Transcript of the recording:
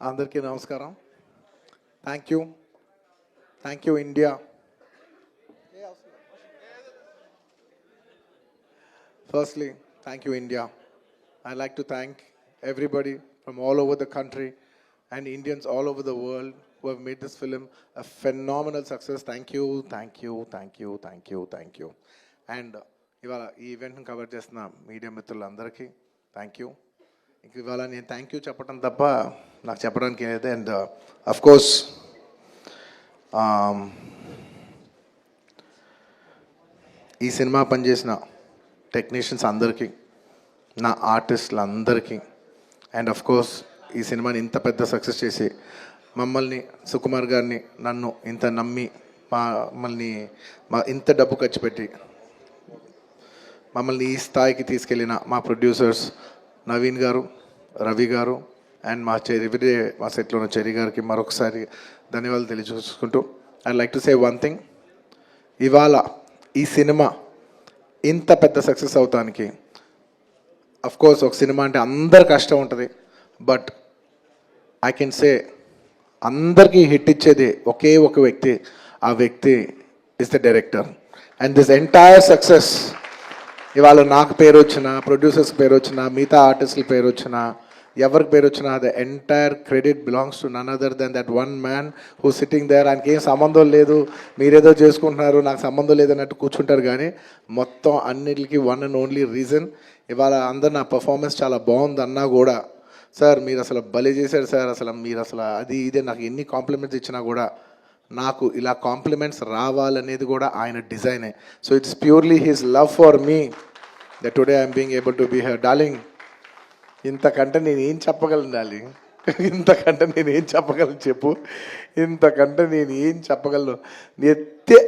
అందరికీ నమస్కారం. Thank you thank you India firstly thank you India I like to thank everybody from all over the country and Indians all over the world who have made this film a phenomenal success. Thank you, thank you, thank you, thank you, thank you. And uh, ఇవాళ ఈ ఈవెంట్ని cover చేస్తున్న media మిత్రులందరికీ thank you ఇంక ఇవాళ నేను thank you చెప్పడం తప్ప నాకు చెప్పడానికి ఏదైతే అండ్ అఫ్ కోర్స్ ఈ సినిమా పనిచేసిన టెక్నీషియన్స్ అందరికీ నా ఆర్టిస్టులు అందరికీ అండ్ అఫ్ కోర్స్ ఈ సినిమాని ఇంత పెద్ద సక్సెస్ చేసి మమ్మల్ని సుకుమార్ గారిని నన్ను ఇంత నమ్మి మా మమ్మల్ని మా ఇంత డబ్బు ఖర్చు పెట్టి మమ్మల్ని ఈ స్థాయికి తీసుకెళ్ళిన మా ప్రొడ్యూసర్స్ నవీన్ గారు రవి గారు అండ్ మా చెరి ఎవ్రీడే మా సెట్లో ఉన్న చెరి గారికి మరొకసారి ధన్యవాదాలు తెలియజేసుకుంటూ I like to say one thing ఇవాళ ఈ సినిమా ఇంత పెద్ద సక్సెస్ అవుతానికి అఫ్ కోర్స్ ఒక సినిమా అంటే అందరు కష్టం ఉంటుంది బట్ ఐ కెన్ సే అందరికీ హిట్ ఇచ్చేది ఒకే ఒక వ్యక్తి ఆ వ్యక్తి is the director and this entire success ఇవాళ నాకు పేరు వచ్చిన ప్రొడ్యూసర్స్ పేరు వచ్చిన మిగతా ఆర్టిస్టుల పేరు వచ్చిన ఎవరికి పేరు వచ్చినా the entire credit belongs to none other than that one man who sitting there ఆయనకి ఏం సంబంధం లేదు. మీరేదో చేసుకుంటున్నారు నాకు సంబంధం లేదన్నట్టు కూర్చుంటారు కానీ మొత్తం అన్నిటికీ వన్ అండ్ ఓన్లీ రీజన్ ఇవాళ అందరు నా పర్ఫార్మెన్స్ చాలా బాగుంది అన్నా కూడా సార్ మీరు అసలు బలి చేశారు సార్ అసలు మీరు అసలు అది ఇదే నాకు ఎన్ని కాంప్లిమెంట్స్ ఇచ్చినా కూడా నాకు ఇలా కాంప్లిమెంట్స్ రావాలనేది కూడా ఆయన డిజైనే so it's purely his love for me that today I'm being able to be her darling ఇంతకంటే నేను ఏం చెప్పగలను డార్లింగ్ ఇంతకంటే నేను ఏం చెప్పగలను చెప్పు? ఇంతకంటే నేను ఏం చెప్పగలను? ఎత్తే